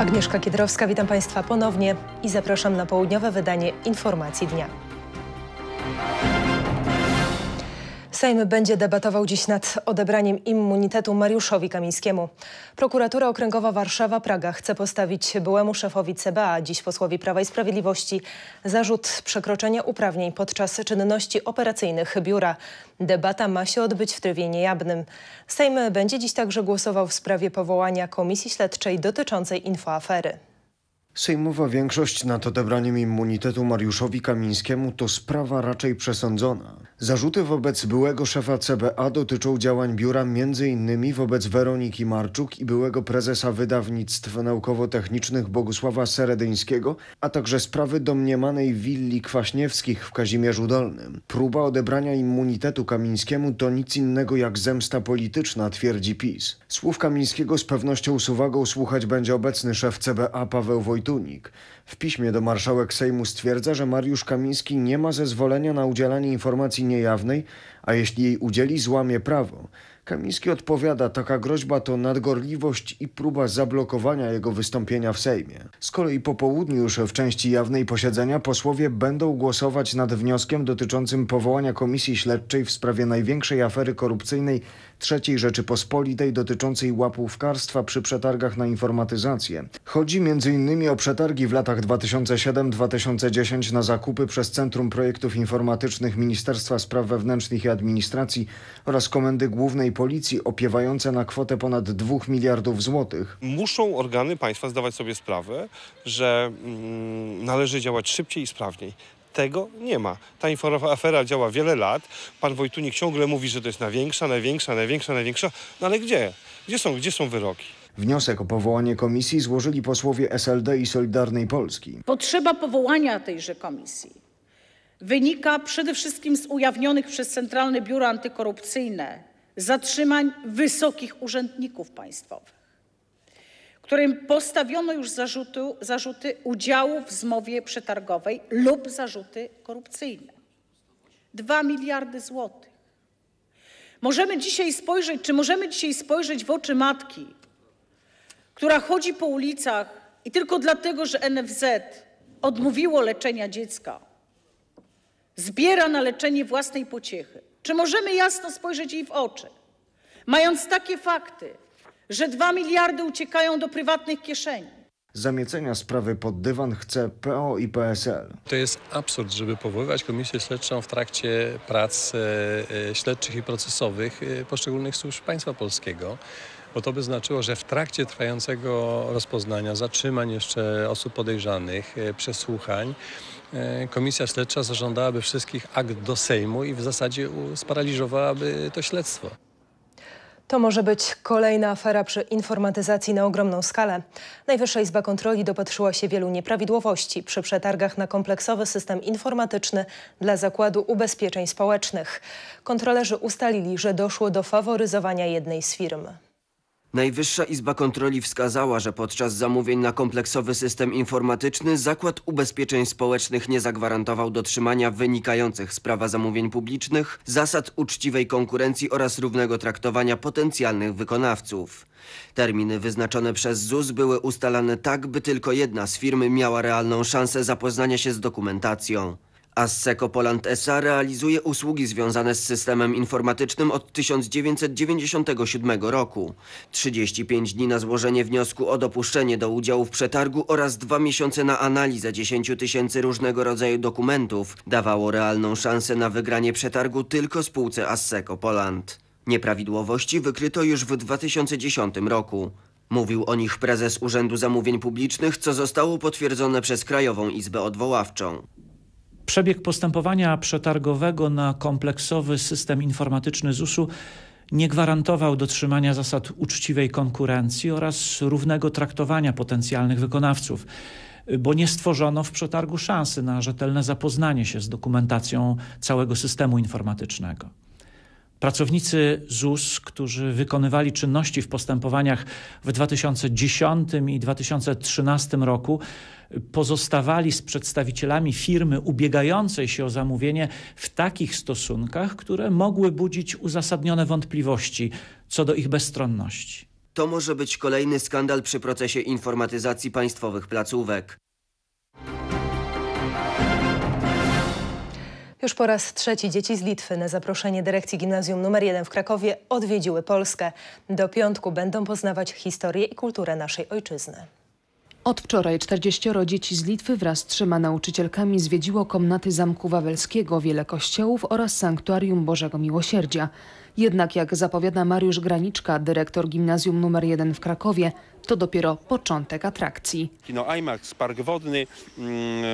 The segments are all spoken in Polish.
Agnieszka Kiedrowska, witam Państwa ponownie i zapraszam na południowe wydanie Informacji Dnia. Sejm będzie debatował dziś nad odebraniem immunitetu Mariuszowi Kamińskiemu. Prokuratura Okręgowa Warszawa-Praga chce postawić byłemu szefowi CBA, dziś posłowi Prawa i Sprawiedliwości, zarzut przekroczenia uprawnień podczas czynności operacyjnych biura. Debata ma się odbyć w trybie niejawnym. Sejm będzie dziś także głosował w sprawie powołania komisji śledczej dotyczącej infoafery. Sejmowa większość nad odebraniem immunitetu Mariuszowi Kamińskiemu to sprawa raczej przesądzona. Zarzuty wobec byłego szefa CBA dotyczą działań biura m.in. wobec Weroniki Marczuk i byłego prezesa wydawnictw naukowo-technicznych Bogusława Seredyńskiego, a także sprawy domniemanej willi Kwaśniewskich w Kazimierzu Dolnym. Próba odebrania immunitetu Kamińskiemu to nic innego jak zemsta polityczna, twierdzi PiS. Słów Kamińskiego z pewnością z uwagą słuchać będzie obecny szef CBA Paweł Wojtunik. W piśmie do marszałek Sejmu stwierdza, że Mariusz Kamiński nie ma zezwolenia na udzielanie informacji niejawnej, a jeśli jej udzieli, złamie prawo. Kamiński odpowiada, taka groźba to nadgorliwość i próba zablokowania jego wystąpienia w Sejmie. Z kolei po południu już w części jawnej posiedzenia posłowie będą głosować nad wnioskiem dotyczącym powołania komisji śledczej w sprawie największej afery korupcyjnej III Rzeczypospolitej dotyczącej łapówkarstwa przy przetargach na informatyzację. Chodzi m.in. o przetargi w latach 2007-2010 na zakupy przez Centrum Projektów Informatycznych Ministerstwa Spraw Wewnętrznych i Administracji oraz Komendy Głównej Policji opiewające na kwotę ponad 2 miliardów złotych. Muszą organy państwa zdawać sobie sprawę, że mm, należy działać szybciej i sprawniej. Tego nie ma. Ta afera działa wiele lat. Pan Wojtunik ciągle mówi, że to jest największa, największa, największa, największa. No ale gdzie? Gdzie są, gdzie są wyroki? Wniosek o powołanie komisji złożyli posłowie SLD i Solidarnej Polski. Potrzeba powołania tejże komisji wynika przede wszystkim z ujawnionych przez Centralne Biuro Antykorupcyjne zatrzymań wysokich urzędników państwowych, którym postawiono już zarzuty, zarzuty udziału w zmowie przetargowej lub zarzuty korupcyjne. 2 miliardy złotych. Możemy dzisiaj spojrzeć, czy możemy dzisiaj spojrzeć w oczy matki, która chodzi po ulicach i tylko dlatego, że NFZ odmówiło leczenia dziecka, zbiera na leczenie własnej pociechy. Czy możemy jasno spojrzeć jej w oczy, mając takie fakty, że 2 miliardy uciekają do prywatnych kieszeni? Zamiecenia sprawy pod dywan chce PO i PSL. To jest absurd, żeby powoływać komisję śledczą w trakcie prac e, e, śledczych i procesowych e, poszczególnych służb państwa polskiego. Bo to by znaczyło, że w trakcie trwającego rozpoznania, zatrzymań jeszcze osób podejrzanych, e, przesłuchań, e, komisja śledcza zażądałaby wszystkich akt do Sejmu i w zasadzie sparaliżowałaby to śledztwo. To może być kolejna afera przy informatyzacji na ogromną skalę. Najwyższa Izba Kontroli dopatrzyła się wielu nieprawidłowości przy przetargach na kompleksowy system informatyczny dla Zakładu Ubezpieczeń Społecznych. Kontrolerzy ustalili, że doszło do faworyzowania jednej z firm. Najwyższa Izba Kontroli wskazała, że podczas zamówień na kompleksowy system informatyczny Zakład Ubezpieczeń Społecznych nie zagwarantował dotrzymania wynikających z prawa zamówień publicznych, zasad uczciwej konkurencji oraz równego traktowania potencjalnych wykonawców. Terminy wyznaczone przez ZUS były ustalane tak, by tylko jedna z firm miała realną szansę zapoznania się z dokumentacją. Asseco Poland SA realizuje usługi związane z systemem informatycznym od 1997 roku. 35 dni na złożenie wniosku o dopuszczenie do udziału w przetargu oraz dwa miesiące na analizę 10 tysięcy różnego rodzaju dokumentów dawało realną szansę na wygranie przetargu tylko spółce Asseco Poland. Nieprawidłowości wykryto już w 2010 roku. Mówił o nich prezes Urzędu Zamówień Publicznych, co zostało potwierdzone przez Krajową Izbę Odwoławczą. Przebieg postępowania przetargowego na kompleksowy system informatyczny ZUS-u nie gwarantował dotrzymania zasad uczciwej konkurencji oraz równego traktowania potencjalnych wykonawców, bo nie stworzono w przetargu szansy na rzetelne zapoznanie się z dokumentacją całego systemu informatycznego. Pracownicy ZUS, którzy wykonywali czynności w postępowaniach w 2010 i 2013 roku, pozostawali z przedstawicielami firmy ubiegającej się o zamówienie w takich stosunkach, które mogły budzić uzasadnione wątpliwości co do ich bezstronności. To może być kolejny skandal przy procesie informatyzacji państwowych placówek. Już po raz trzeci dzieci z Litwy na zaproszenie dyrekcji Gimnazjum nr 1 w Krakowie odwiedziły Polskę. Do piątku będą poznawać historię i kulturę naszej ojczyzny. Od wczoraj 40 dzieci z Litwy wraz z trzema nauczycielkami zwiedziło komnaty Zamku Wawelskiego, wiele kościołów oraz Sanktuarium Bożego Miłosierdzia. Jednak jak zapowiada Mariusz Graniczka, dyrektor Gimnazjum nr 1 w Krakowie, to dopiero początek atrakcji. Kino IMAX, Park Wodny, mm,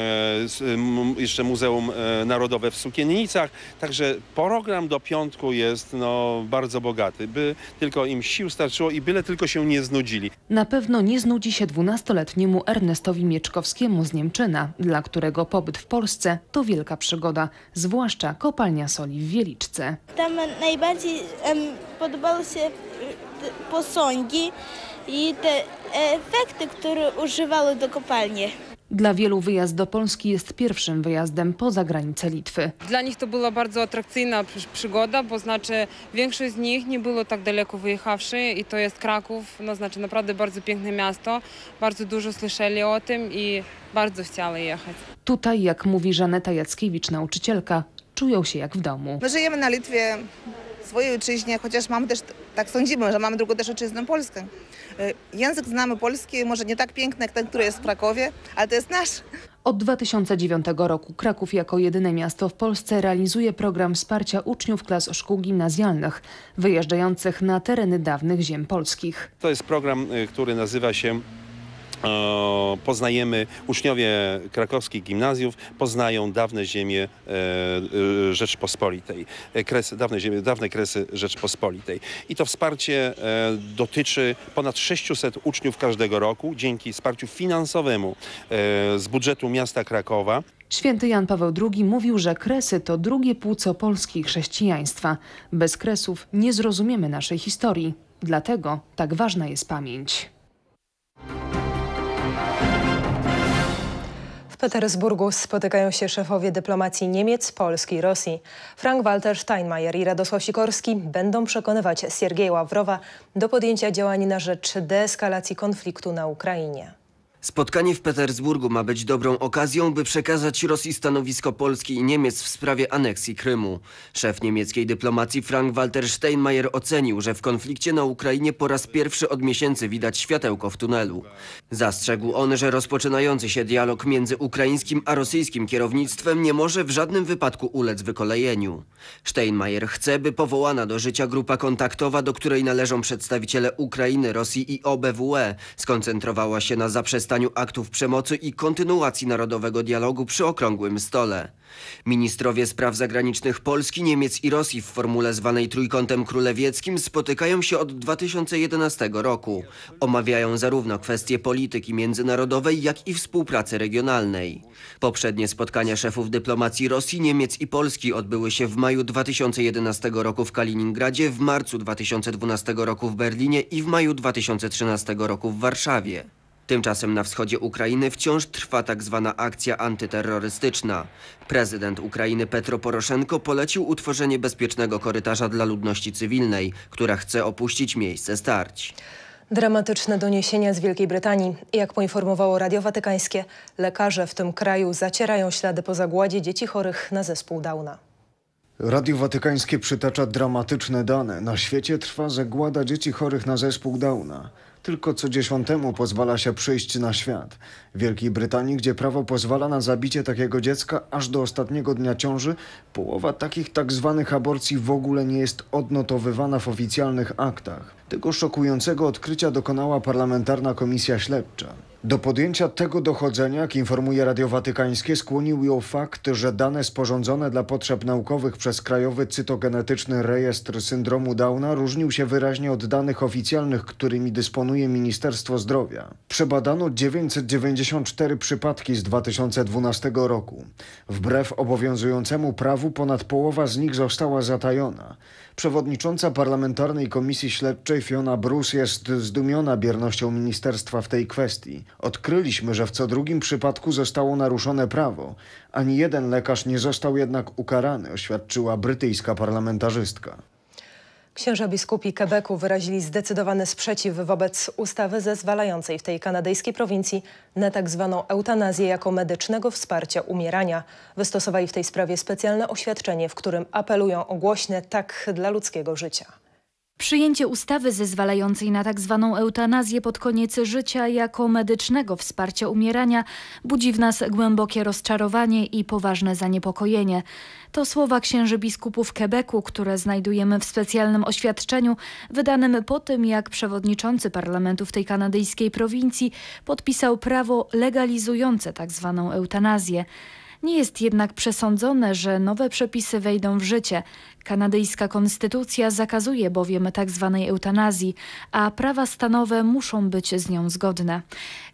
e, jeszcze Muzeum e, Narodowe w Sukiennicach. Także program do piątku jest no, bardzo bogaty, by tylko im sił starczyło i byle tylko się nie znudzili. Na pewno nie znudzi się 12-letniemu Ernestowi Mieczkowskiemu z Niemczyna, dla którego pobyt w Polsce to wielka przygoda, zwłaszcza kopalnia soli w Wieliczce. Tam najbardziej em, podobały się te posągi i te efekty, które używały do kopalni. Dla wielu wyjazd do Polski jest pierwszym wyjazdem poza granicę Litwy. Dla nich to była bardzo atrakcyjna przy- przygoda, bo znaczy większość z nich nie było tak daleko wyjechawszy i to jest Kraków, no znaczy naprawdę bardzo piękne miasto, bardzo dużo słyszeli o tym i bardzo chcieli jechać. Tutaj, jak mówi Żaneta Jackiewicz, nauczycielka, czują się jak w domu. My żyjemy na Litwie, w swojej ojczyźnie, chociaż mamy też, tak sądzimy, że mamy drugą też ojczyznę Polskę. Y, Język znamy polski, może nie tak piękny jak ten, który jest w Krakowie, ale to jest nasz. Od 2009 roku Kraków jako jedyne miasto w Polsce realizuje program wsparcia uczniów klas szkół gimnazjalnych wyjeżdżających na tereny dawnych ziem polskich. To jest program, y, który nazywa się e, Poznajemy, uczniowie krakowskich gimnazjów poznają dawne ziemie e, e, Rzeczpospolitej, e, kresy, dawne, ziemie, dawne kresy Rzeczpospolitej. I to wsparcie dotyczy ponad 600 uczniów każdego roku dzięki wsparciu finansowemu z budżetu miasta Krakowa. Święty Jan Paweł II mówił, że kresy to drugie płuco Polski chrześcijaństwa. Bez kresów nie zrozumiemy naszej historii. Dlatego tak ważna jest pamięć. W Petersburgu spotykają się szefowie dyplomacji Niemiec, Polski i Rosji. Frank-Walter Steinmeier i Radosław Sikorski będą przekonywać Siergieja Ławrowa do podjęcia działań na rzecz deeskalacji konfliktu na Ukrainie. Spotkanie w Petersburgu ma być dobrą okazją, by przekazać Rosji stanowisko Polski i Niemiec w sprawie aneksji Krymu. Szef niemieckiej dyplomacji Frank-Walter Steinmeier ocenił, że w konflikcie na Ukrainie po raz pierwszy od miesięcy widać światełko w tunelu. Zastrzegł on, że rozpoczynający się dialog między ukraińskim a rosyjskim kierownictwem nie może w żadnym wypadku ulec wykolejeniu. Steinmeier chce, by powołana do życia grupa kontaktowa, do której należą przedstawiciele Ukrainy, Rosji i OBWE, skoncentrowała się na zaprzestaniu aktów przemocy i kontynuacji narodowego dialogu przy okrągłym stole. Ministrowie spraw zagranicznych Polski, Niemiec i Rosji w formule zwanej Trójkątem Królewieckim spotykają się od 2011 roku. Omawiają zarówno kwestie polityki międzynarodowej, jak i współpracy regionalnej. Poprzednie spotkania szefów dyplomacji Rosji, Niemiec i Polski odbyły się w maju 2011 roku w Kaliningradzie, w marcu 2012 roku w Berlinie i w maju 2013 roku w Warszawie. Tymczasem na wschodzie Ukrainy wciąż trwa tak zwana akcja antyterrorystyczna. Prezydent Ukrainy Petro Poroszenko polecił utworzenie bezpiecznego korytarza dla ludności cywilnej, która chce opuścić miejsce starć. Dramatyczne doniesienia z Wielkiej Brytanii. Jak poinformowało Radio Watykańskie, lekarze w tym kraju zacierają ślady po zagładzie dzieci chorych na zespół Downa. Radio Watykańskie przytacza dramatyczne dane. Na świecie trwa zagłada dzieci chorych na zespół Downa. Tylko co dziesiątemu pozwala się przyjść na świat. W Wielkiej Brytanii, gdzie prawo pozwala na zabicie takiego dziecka aż do ostatniego dnia ciąży, połowa takich tak zwanych aborcji w ogóle nie jest odnotowywana w oficjalnych aktach. Tego szokującego odkrycia dokonała parlamentarna komisja śledcza. Do podjęcia tego dochodzenia, jak informuje Radio Watykańskie, skłonił ją fakt, że dane sporządzone dla potrzeb naukowych przez Krajowy Cytogenetyczny Rejestr Syndromu Downa różnił się wyraźnie od danych oficjalnych, którymi dysponuje Ministerstwo Zdrowia. Przebadano 994 przypadki z 2012 roku. Wbrew obowiązującemu prawu ponad połowa z nich została zatajona. Przewodnicząca parlamentarnej komisji śledczej Fiona Bruce jest zdumiona biernością ministerstwa w tej kwestii. Odkryliśmy, że w co drugim przypadku zostało naruszone prawo. Ani jeden lekarz nie został jednak ukarany, oświadczyła brytyjska parlamentarzystka. Księża biskupi Quebecu wyrazili zdecydowany sprzeciw wobec ustawy zezwalającej w tej kanadyjskiej prowincji na tak zwaną eutanazję jako medycznego wsparcia umierania. Wystosowali w tej sprawie specjalne oświadczenie, w którym apelują o głośne tak dla ludzkiego życia. Przyjęcie ustawy zezwalającej na tak zwaną eutanazję pod koniec życia jako medycznego wsparcia umierania budzi w nas głębokie rozczarowanie i poważne zaniepokojenie. To słowa księży biskupów Quebecu, które znajdujemy w specjalnym oświadczeniu wydanym po tym, jak przewodniczący parlamentu w tej kanadyjskiej prowincji podpisał prawo legalizujące tak zwaną eutanazję. Nie jest jednak przesądzone, że nowe przepisy wejdą w życie. Kanadyjska konstytucja zakazuje bowiem tzw. Tak eutanazji, a prawa stanowe muszą być z nią zgodne.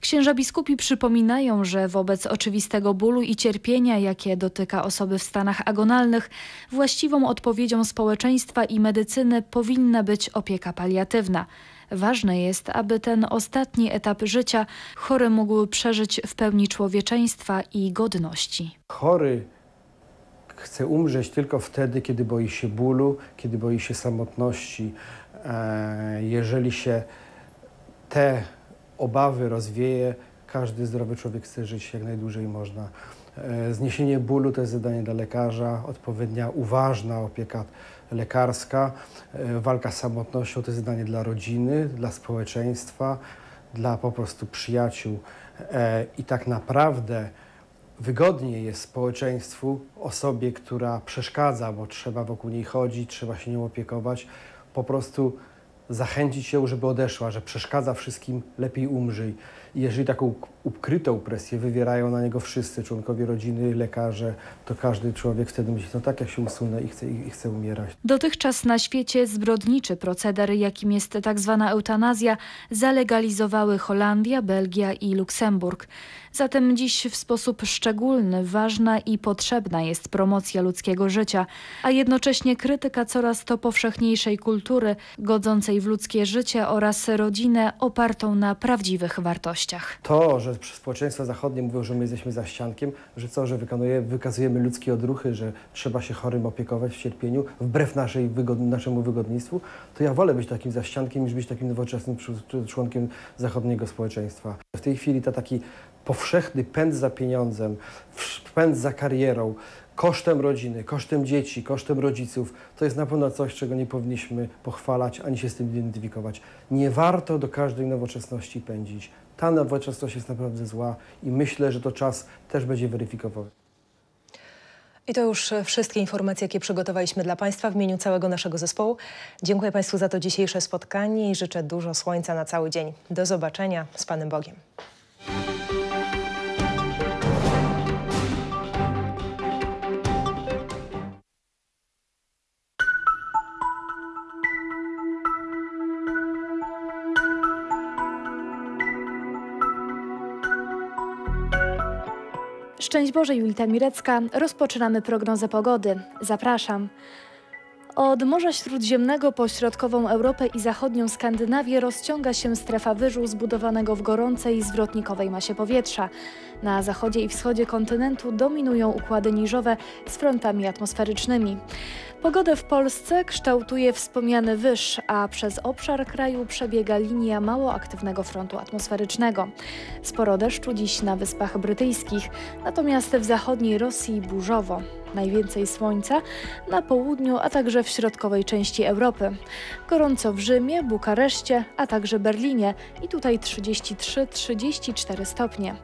Księża biskupi przypominają, że wobec oczywistego bólu i cierpienia, jakie dotyka osoby w stanach agonalnych, właściwą odpowiedzią społeczeństwa i medycyny powinna być opieka paliatywna. Ważne jest, aby ten ostatni etap życia chory mógł przeżyć w pełni człowieczeństwa i godności. Chory chce umrzeć tylko wtedy, kiedy boi się bólu, kiedy boi się samotności. E, jeżeli się te obawy rozwieje, każdy zdrowy człowiek chce żyć jak najdłużej można. E, zniesienie bólu to jest zadanie dla lekarza, odpowiednia, uważna opieka lekarska. E, walka z samotnością to jest zadanie dla rodziny, dla społeczeństwa, dla po prostu przyjaciół. E, I tak naprawdę wygodniej jest społeczeństwu, osobie, która przeszkadza, bo trzeba wokół niej chodzić, trzeba się nią opiekować, po prostu zachęcić ją, żeby odeszła, że przeszkadza wszystkim, lepiej umrzyj. Jeżeli taką ukrytą presję wywierają na niego wszyscy członkowie rodziny, lekarze, to każdy człowiek wtedy myśli, no tak, ja się usunę i chcę, i chcę umierać. Dotychczas na świecie zbrodniczy proceder, jakim jest tak zwana eutanazja, zalegalizowały Holandia, Belgia i Luksemburg. Zatem dziś w sposób szczególny ważna i potrzebna jest promocja ludzkiego życia, a jednocześnie krytyka coraz to powszechniejszej kultury, godzącej w ludzkie życie oraz rodzinę opartą na prawdziwych wartościach. To, że społeczeństwa zachodnie mówią, że my jesteśmy za ściankiem, że co, że wykonuje, wykazujemy ludzkie odruchy, że trzeba się chorym opiekować w cierpieniu, wbrew naszej wygod naszemu wygodnictwu, to ja wolę być takim zaściankiem, niż być takim nowoczesnym członkiem zachodniego społeczeństwa. W tej chwili to taki powszechny pęd za pieniądzem, pęd za karierą, kosztem rodziny, kosztem dzieci, kosztem rodziców, to jest na pewno coś, czego nie powinniśmy pochwalać ani się z tym identyfikować. Nie warto do każdej nowoczesności pędzić. Ta nowoczesność jest naprawdę zła i myślę, że to czas też będzie weryfikował. I to już wszystkie informacje, jakie przygotowaliśmy dla Państwa w imieniu całego naszego zespołu. Dziękuję Państwu za to dzisiejsze spotkanie i życzę dużo słońca na cały dzień. Do zobaczenia z Panem Bogiem. Szczęść Boże, Julita Mirecka. Rozpoczynamy prognozę pogody. Zapraszam. Od Morza Śródziemnego po środkową Europę i zachodnią Skandynawię rozciąga się strefa wyżu zbudowanego w gorącej, zwrotnikowej masie powietrza. Na zachodzie i wschodzie kontynentu dominują układy niżowe z frontami atmosferycznymi. Pogodę w Polsce kształtuje wspomniany wyż, a przez obszar kraju przebiega linia mało aktywnego frontu atmosferycznego. Sporo deszczu dziś na Wyspach Brytyjskich, natomiast w zachodniej Rosji burzowo. Najwięcej słońca na południu, a także w środkowej części Europy. Gorąco w Rzymie, Bukareszcie, a także Berlinie i tutaj 33-34 stopnie.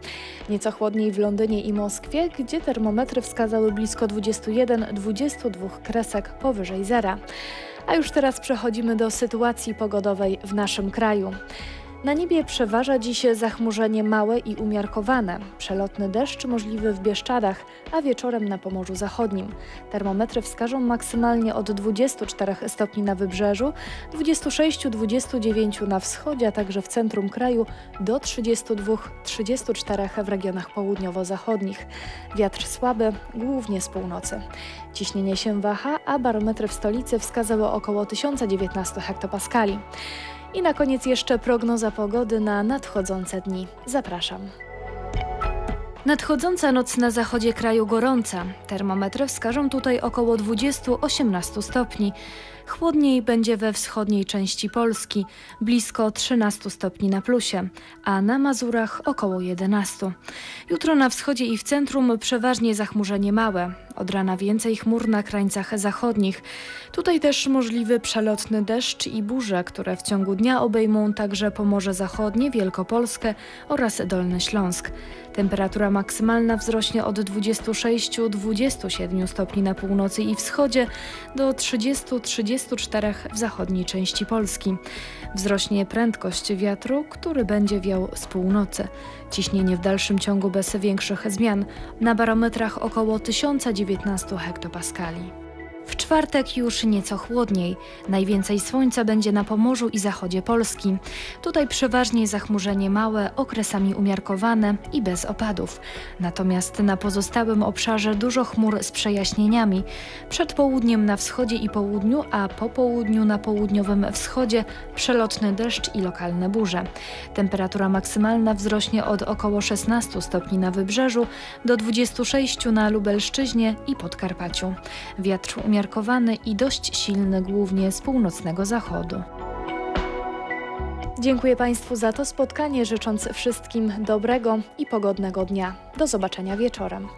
Nieco chłodniej w Londynie i Moskwie, gdzie termometry wskazały blisko 21-22 kresek powyżej zera. A już teraz przechodzimy do sytuacji pogodowej w naszym kraju. Na niebie przeważa dziś zachmurzenie małe i umiarkowane. Przelotny deszcz możliwy w Bieszczadach, a wieczorem na Pomorzu Zachodnim. Termometry wskażą maksymalnie od 24 stopni na wybrzeżu, 26-29 na wschodzie, a także w centrum kraju do 32-34 w regionach południowo-zachodnich. Wiatr słaby, głównie z północy. Ciśnienie się waha, a barometry w stolicy wskazały około 1019 hektopaskali. I na koniec jeszcze prognoza pogody na nadchodzące dni. Zapraszam. Nadchodząca noc na zachodzie kraju gorąca. Termometry wskażą tutaj około 20-18 stopni. Chłodniej będzie we wschodniej części Polski, blisko 13 stopni na plusie, a na Mazurach około 11. Jutro na wschodzie i w centrum przeważnie zachmurzenie małe. Od rana więcej chmur na krańcach zachodnich. Tutaj też możliwy przelotny deszcz i burze, które w ciągu dnia obejmą także Pomorze Zachodnie, Wielkopolskę oraz Dolny Śląsk. Temperatura maksymalna wzrośnie od 26-27 stopni na północy i wschodzie do 30-34 w zachodniej części Polski. Wzrośnie prędkość wiatru, który będzie wiał z północy. Ciśnienie w dalszym ciągu bez większych zmian, na barometrach około 1019 hektopaskali. W czwartek już nieco chłodniej. Najwięcej słońca będzie na Pomorzu i zachodzie Polski. Tutaj przeważnie zachmurzenie małe, okresami umiarkowane i bez opadów. Natomiast na pozostałym obszarze dużo chmur z przejaśnieniami. Przed południem na wschodzie i południu, a po południu na południowym wschodzie przelotny deszcz i lokalne burze. Temperatura maksymalna wzrośnie od około 16 stopni na wybrzeżu do 26 na Lubelszczyźnie i Podkarpaciu. Wiatr umiarkowany umiarkowany i dość silny głównie z północnego zachodu. Dziękuję Państwu za to spotkanie, życząc wszystkim dobrego i pogodnego dnia. Do zobaczenia wieczorem.